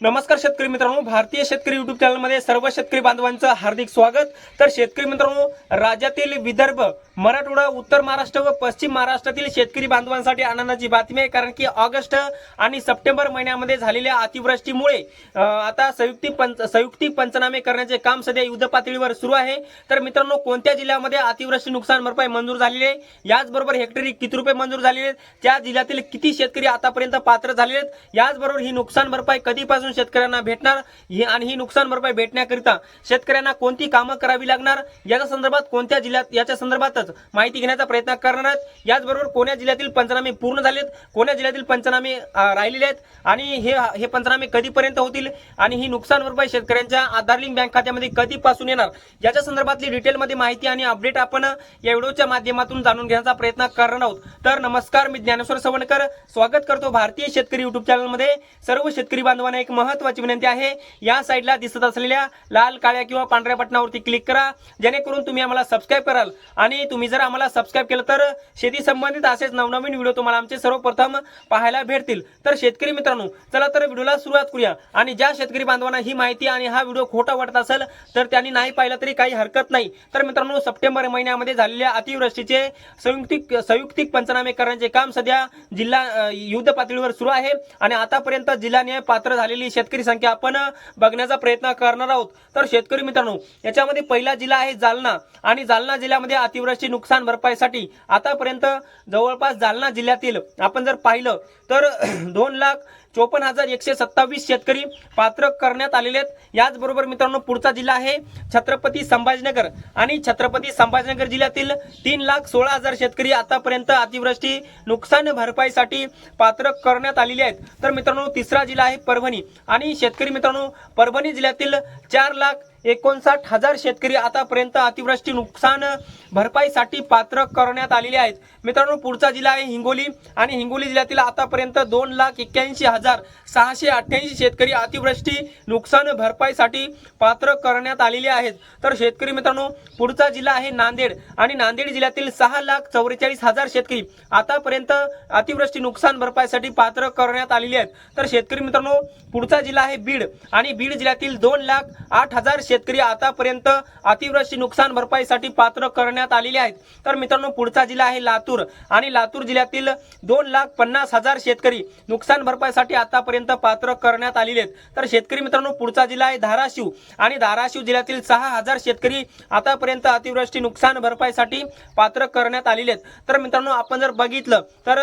नमस्कार शेतकरी मित्रांनो भारतीय शेतकरी युट्यूब चॅनलमध्ये सर्व शेतकरी बांधवांचं हार्दिक स्वागत. तर शेतकरी मित्रांनो राज्यातील विदर्भ मराठवाडा उत्तर महाराष्ट्र व पश्चिम महाराष्ट्रातील शेतकरी बांधवांसाठी आनंदाची बातमी आहे. कारण की ऑगस्ट आणि सप्टेंबर महिन्यामध्ये झालेल्या अतिवृष्टीमुळे आता संयुक्ती पंच संयुक्ती पंचनामे करण्याचे काम सध्या युद्ध पातळीवर सुरू आहे. तर मित्रांनो कोणत्या जिल्ह्यामध्ये अतिवृष्टी नुकसान भरपाई मंजूर झालेली आहे? याचबरोबर हेक्टरी किती रुपये मंजूर झालेले आहेत? त्या जिल्ह्यातील किती शेतकरी आतापर्यंत पात्र झालेले आहेत? याचबरोबर ही नुकसान भरपाई कधीपासून शेतकऱ्यांना भेटणार? हे आणि ही नुकसान भरपाई भेटण्याकरिता शेतकऱ्यांना कोणती कामं करावी लागणार? याच्या संदर्भात कोणत्या जिल्ह्यात याच्या संदर्भातच माहिती घेण्याचा प्रयत्न करणार आहेत. याचबरोबर कोण्या जिल्ह्यातील पंचनामे पूर्ण झालेत? कोण्या जिल्ह्यातील पंचनामे राहिलेले आहेत? आणि हे हे पंचनामे कधीपर्यंत होतील? आणि ही नुकसान भरपाई शेतकऱ्यांच्या आधार लिंक बँक खात्यामध्ये कधीपासून येणार? याच्या संदर्भातली डिटेलमध्ये माहिती आणि अपडेट आपण या व्हिडिओच्या माध्यमातून जाणून घेण्याचा प्रयत्न करणार आहोत. तर नमस्कार मी ज्ञानेश्वर सवणकर. स्वागत करतो भारतीय शेतकरी युट्यूब चॅनलमध्ये सर्व शेतकरी बांधवांना एक महत्वाची विनंती आहे. या साईडला दिसत असलेल्या लाल काळ्या किंवा पांढऱ्या बटनावरती क्लिक करा. जेणेकरून तुम्ही आम्हाला सबस्क्राईब कराल. आणि तुम्ही जर आम्हाला सबस्क्राईब केलं तर शेती संबंधित असेच नवनवीन व्हिडिओ तुम्हाला आमचे सर्वप्रथम पाहायला भेटतील. तर शेतकरी मित्रांनो चला तर व्हिडिओला सुरुवात करूया. आणि ज्या शेतकरी बांधवांना ही माहिती आणि हा व्हिडिओ खोटा वाटत असेल तर त्यांनी नाही पाहिलं तरी काही हरकत नाही. तर मित्रांनो सप्टेंबर महिन्यामध्ये झालेल्या अतिवृष्टीचे संयुक्तिक संयुक्तिक पंचनामे करण्याचे काम सध्या जिल्हा युद्ध पातळीवर सुरू आहे. आणि आतापर्यंत जिल्हाने पात्र झालेली शेतकरी संख्या आपण बघण्याचा प्रयत्न करणार आहोत. तर शेतकरी मित्रांनो याच्यामध्ये पहिला जिल्हा आहे जालना. आणि जालना जिल्ह्यामध्ये अतिवृष्टी नुकसान भरपाईसाठी आतापर्यंत जवळपास जालना जिल्ह्यातील आपण जर पाहिलं तर दोन लाख चोपन्न हजार एकशे सत्तावीस शेतकरी पात्र करण्यात आलेले आहेत. याचबरोबर मित्रांनो पुढचा जिल्हा आहे छत्रपती संभाजीनगर. आणि छत्रपती संभाजीनगर जिल्ह्यातील तीन लाख सोळा हजार शेतकरी आतापर्यंत अतिवृष्टी नुकसान भरपाईसाठी पात्र करण्यात आलेले आहेत. तर मित्रांनो तिसरा जिल्हा आहे परभणी. आणि शेतकरी मित्रांनो परभणी जिल्ह्यातील चार लाख एकोणसाठ हजार शेतकरी आतापर्यंत अतिवृष्टी नुकसान भरपाईसाठी पात्र करण्यात आलेले आहेत. मित्रांनो पुढचा जिल्हा आहे हिंगोली आणि हिंगोली जिल्ह्यातील आतापर्यंत दोन लाख एक्क्याऐंशी हजार सहाशे अठ्ठ्याऐंशी शेतकरी अतिवृष्टी नुकसान भरपाईसाठी पात्र करण्यात आलेले आहेत. तर शेतकरी मित्रांनो पुढचा जिल्हा आहे नांदेड आणि नांदेड जिल्ह्यातील सहा लाख चौवेचाळीस हजार शेतकरी आतापर्यंत अतिवृष्टी नुकसान भरपाईसाठी पात्र करण्यात आलेले आहेत. तर शेतकरी मित्रांनो पुढचा जिल्हा आहे बीड आणि बीड जिल्ह्यातील दोन लाख आठ हजार शेतकरी आतापर्यंत अतिवृष्टी नुकसान भरपाईसाठी पात्र करण्यात आलेले आहेत. तर मित्रांनो पुढचा जिल्हा आहे लातूर. आणि लातूर जिल्ह्यातील दोन लाख पन्नास हजार शेतकरी नुकसान भरपाईसाठी आतापर्यंत पात्र करण्यात आलेले आहेत. तर शेतकरी मित्रांनो पुढचा जिल्हा आहे धाराशिव. आणि धाराशिव जिल्ह्यातील सहा हजार शेतकरी आतापर्यंत अतिवृष्टी नुकसान भरपाईसाठी पात्र करण्यात आलेले आहेत. तर मित्रांनो आपण जर बघितलं तर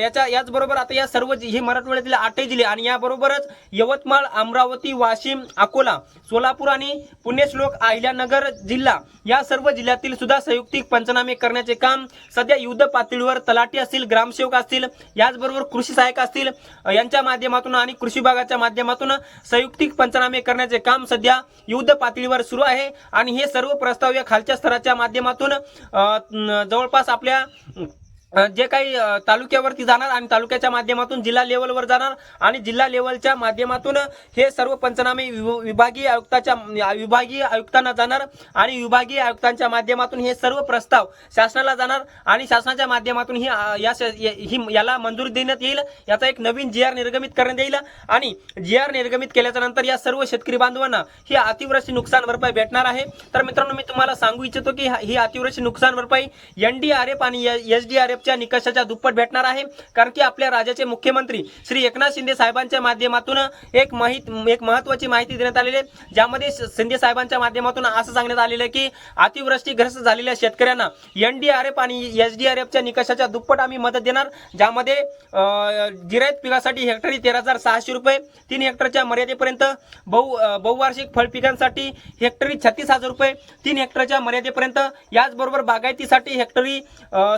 याच्या याचबरोबर आता या सर्व जि- हे मराठवाड्यातील आठही जिल्हे आणि याबरोबरच यवतमाळ अमरावती वाशिम अकोला सोलापूर आणि पुण्यश्लोक अहिल्यानगर जिल्हा. या सर्व जिल्ह्यातील सुद्धा संयुक्तिक पंचनामे करण्याचे काम सध्या युद्ध पातळीवर तलाठी असतील ग्रामसेवक असतील याचबरोबर कृषी सहाय्यक असतील यांच्या माध्यमातून आणि कृषी विभागाच्या माध्यमातून संयुक्तिक पंचनामे करण्याचे काम सध्या युद्ध पातळीवर सुरू आहे. आणि हे सर्व प्रस्ताव या खालच्या स्तराच्या माध्यमातून जवळपास आपल्या जे काही तालुक्यावरती जाणार आणि तालुक्याच्या माध्यमातून जिल्हा लेवलवर जाणार आणि जिल्हा लेवलच्या माध्यमातून हे सर्व पंचनामे विभ- विभागीय आयुक्ताच्या विभागीय आयुक्तांना जाणार आणि विभागीय आयुक्तांच्या माध्यमातून हे सर्व प्रस्ताव शासनाला जाणार आणि शासनाच्या माध्यमातून ही या श- ही याला मंजुरी देण्यात येईल. याचा एक नवीन जी आर निर्गमित करण्यात येईल आणि जी आर निर्गमित केल्याच्यानंतर या सर्व शेतकरी बांधवांना ही अतिवृष्टी नुकसान भरपाई भेटणार आहे. तर मित्रांनो मी तुम्हाला सांगू इच्छितो की ही अतिवृष्टी नुकसान भरपाई एनडीआरएफ आणि एस एसडीआरएफच्या निकषाच्या दुप्पट भेटणार आहे. कारण की आपल्या राज्याचे मुख्यमंत्री श्री एकनाथ शिंदे साहेबांच्या माध्यमातून एक माहीत एक महत्वाची माहिती देण्यात आलेली आहे. ज्यामध्ये शिंदे साहेबांच्या माध्यमातून असं सांगण्यात आलेलं आहे की अतिवृष्टीग्रस्त झालेल्या शेतकऱ्यांना एनडीआरएफ आणि एसडीआरएफच्या निकषाच्या दुप्पट आम्ही मदत देणार. ज्यामध्ये जिरायत पिकासाठी हेक्टरी तेरा हजार सहाशे रुपये तीन हेक्टरच्या मर्यादेपर्यंत बहु बहुवार्षिक फळ पिकांसाठी हेक्टरी छत्तीस हजार रुपये तीन हेक्टरच्या मर्यादेपर्यंत याचबरोबर बागायतीसाठी हेक्टरी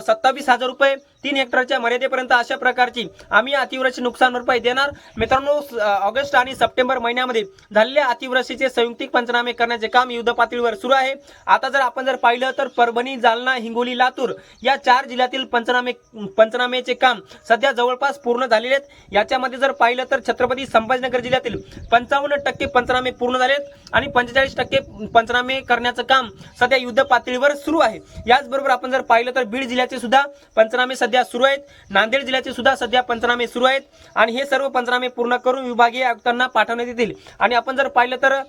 सत्तावीस हजार रुपये तीन हेक्टरच्या मर्यादेपर्यंत अशा प्रकारची आम्ही अतिवृष्टी नुकसान भरपाई देणार. मित्रांनो ऑगस्ट आणि सप्टेंबर महिन्यामध्ये झालेल्या अतिवृष्टीचे संयुक्तिक पंचनामे करण्याचे काम युद्ध पातळीवर सुरू आहे. आता जर आपण जर पाहिलं तर परभणी जालना हिंगोली लातूर या चार जिल्ह्यातील पंचनामे पंचनामेचे काम सध्या जवळपास पूर्ण झालेले आहेत. याच्यामध्ये जर पाहिलं तर छत्रपती संभाजीनगर जिल्ह्यातील पंचावन्न टक्के पंचनामे पूर्ण झालेत आणि पंचेचाळीस टक्के पंचनामे करण्याचं काम सध्या युद्ध पातळीवर सुरू आहे. याचबरोबर आपण जर पाहिलं तर बीड जिल्ह्याचे सुद्धा पंचनामे सध्या सुरू आहेत. नांदेड जिल्ह्याचे सुद्धा सध्या पंचनामे सुरू आहेत. आणि हे सर्व पंचनामे पूर्ण करून विभागीय आयुक्तांना पाठवण्यात येतील. आणि आपण जर पाहिलं तर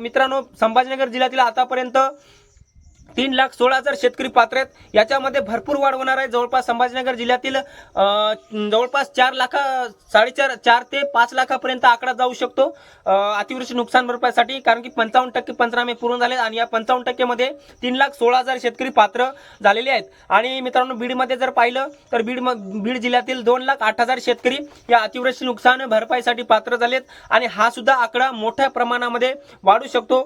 मित्रांनो संभाजीनगर जिल्ह्यातील आतापर्यंत तीन लाख सोळा हजार शेतकरी पात्र आहेत. याच्यामध्ये भरपूर वाढ होणार आहे. जवळपास संभाजीनगर जिल्ह्यातील जवळपास चार लाखा साडेचार चार ते पाच लाखापर्यंत आकडा जाऊ शकतो. अतिवृष्टी नुकसान भरपाईसाठी कारण की पंचावन्न टक्के पंचनामे पूर्ण झाले आणि या पंचावन्न टक्केमध्ये तीन लाख सोळा हजार शेतकरी पात्र झालेले आहेत. आणि मित्रांनो बीडमध्ये जर पाहिलं तर बीड बीड जिल्ह्यातील दोन लाख आठ हजार शेतकरी या अतिवृष्टी नुकसान भरपाईसाठी पात्र झालेत. आणि हा सुद्धा आकडा मोठ्या प्रमाणामध्ये वाढू शकतो.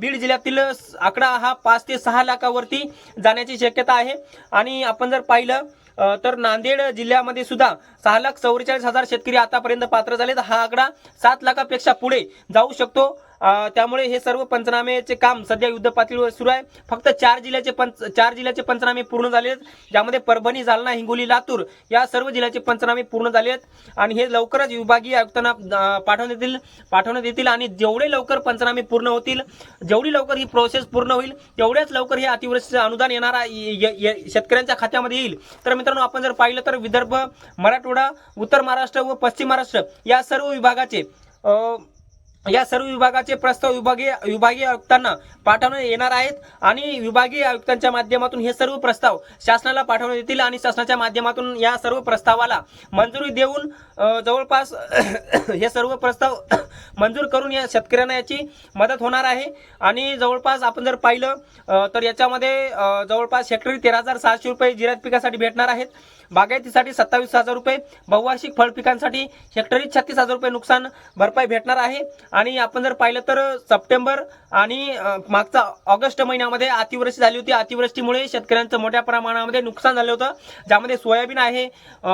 बीड जिल्ह्यातील आकडा हा पाच ते सहा लाखावरती जाण्याची शक्यता आहे. आणि आपण जर पाहिलं तर नांदेड जिल्ह्यामध्ये सुद्धा सहा लाख चौवेचाळीस हजार शेतकरी आतापर्यंत पात्र झाले तर हा आकडा सात लाखापेक्षा पुढे जाऊ शकतो. त्यामुळे हे सर्व पंचनामेचे काम सध्या युद्ध पातळीवर सुरू आहे. फक्त चार जिल्ह्याचे पंच चार जिल्ह्याचे पंचनामे पूर्ण झाले आहेत. ज्यामध्ये परभणी जालना हिंगोली लातूर या सर्व जिल्ह्याचे पंचनामे पूर्ण झाले आहेत. आणि हे लवकरच विभागीय आयुक्तांना पाठवण्यात येतील पाठवण्यात येतील. आणि जेवढे लवकर पंचनामे पूर्ण होतील जेवढी लवकर ही प्रोसेस पूर्ण होईल तेवढ्याच लवकर हे अतिवृष्टीचं अनुदान येणार य- य- शेतकऱ्यांच्या खात्यामध्ये येईल. तर मित्रांनो आपण जर पाहिलं तर विदर्भ मराठवाडा उत्तर महाराष्ट्र व पश्चिम महाराष्ट्र या सर्व विभागाचे या सर्व विभागाचे प्रस्ताव विभागीय विभागीय आयुक्तांना पाठवण्यात येणार आहेत आणि विभागीय आयुक्तांच्या माध्यमातून हे सर्व प्रस्ताव शासनाला पाठवण्यात येतील आणि शासनाच्या माध्यमातून या सर्व प्रस्तावाला मंजुरी देऊन जवळपास हे सर्व प्रस्ताव मंजूर करून या शेतकऱ्यांना याची मदत होणार आहे. आणि जवळपास आपण जर पाहिलं तर याच्यामध्ये जवळपास हेक्टरी तेरा हजार सहाशे रुपये जिरायत पिकासाठी भेटणार आहेत. बागायतीसाठी सत्तावीस हजार रुपये बहुवार्षिक फळ पिकांसाठी हेक्टरी छत्तीस हजार रुपये नुकसान भरपाई भेटणार आहे. आणि आपण जर पाहिलं तर सप्टेंबर आणि मागचा ऑगस्ट महिन्यामध्ये अतिवृष्टी झाली होती. अतिवृष्टीमुळे शेतकऱ्यांचं मोठ्या प्रमाणामध्ये नुकसान झालं होतं. ज्यामध्ये सोयाबीन आहे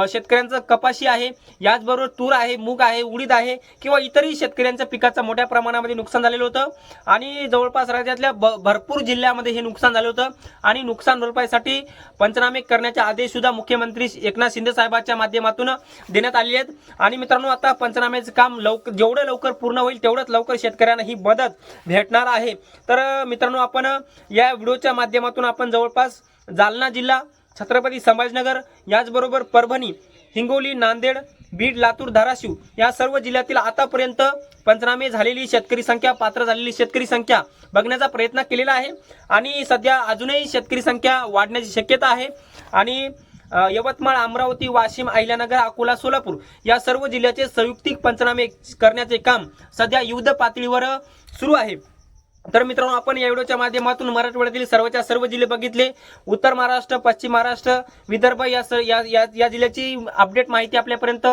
शेतकऱ्यांचं कपाशी आहे याचबरोबर तूर आहे मूग आहे उडीद आहे किंवा इतरही शेतकऱ्यांच्या पिकाचं मोठ्या प्रमाणामध्ये नुकसान झालेलं होतं. आणि जवळपास राज्यातल्या ब- भरपूर जिल्ह्यामध्ये हे नुकसान झालं होतं. आणि नुकसान भरपाईसाठी पंचनामे करण्याचे आदेश सुद्धा मुख्यमंत्री एकनाथ शिंदे साहेबांच्या माध्यमातून देण्यात आलेली आहेत. आणि मित्रांनो आता पंचनाम्याचं काम लवकर जेवढं लवकर पूर्ण होईल तेवढंच लवकर शेतकऱ्यांना ही मदत भेटणार आहे. तर मित्रांनो आपण या व्हिडिओच्या माध्यमातून आपण जवळपास जालना जिल्हा छत्रपती संभाजीनगर याचबरोबर परभणी हिंगोली नांदेड बीड लातूर धाराशिव या सर्व जिल्ह्यातील आतापर्यंत पंचनामे झालेली शेतकरी संख्या पात्र झालेली शेतकरी संख्या बघण्याचा प्रयत्न केलेला आहे. आणि सध्या अजूनही शेतकरी संख्या वाढण्याची शक्यता आहे. आणि यवतमाळ अमरावती वाशिम अहिल्यानगर अकोला सोलापूर या सर्व जिल्ह्याचे संयुक्तिक पंचनामे करण्याचे काम सध्या युद्ध पातळीवर सुरू आहे. तर मित्रांनो आपण या व्हिडिओच्या माध्यमातून मराठवाड्यातील सर्वच्या सर्व जिल्हे बघितले. उत्तर महाराष्ट्र पश्चिम महाराष्ट्र विदर्भ या या या- या जिल्ह्याची अपडेट माहिती आपल्यापर्यंत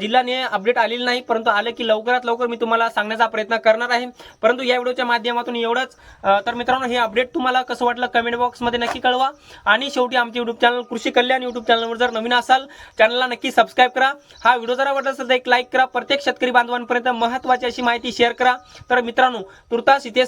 जिल्ह्याने अपडेट आलेली नाही परंतु आलं की लवकरात लवकर मी तुम्हाला सांगण्याचा प्रयत्न करणार आहे. परंतु या व्हिडिओच्या माध्यमातून एवढंच तर मित्रांनो हे अपडेट तुम्हाला कसं वाटलं कमेंट बॉक्समध्ये नक्की कळवा. आणि शेवटी आमचे युट्यूब चॅनल कृषी कल्याण युट्यूब चॅनलवर जर नवीन असाल चॅनलला नक्की सबस्क्राईब करा. हा व्हिडिओ जर आवडला असेल तर एक लाईक करा. प्रत्येक शेतकरी बांधवांपर्यंत महत्त्वाची अशी माहिती शेअर करा. तर मित्रांनो तुर्तास इथे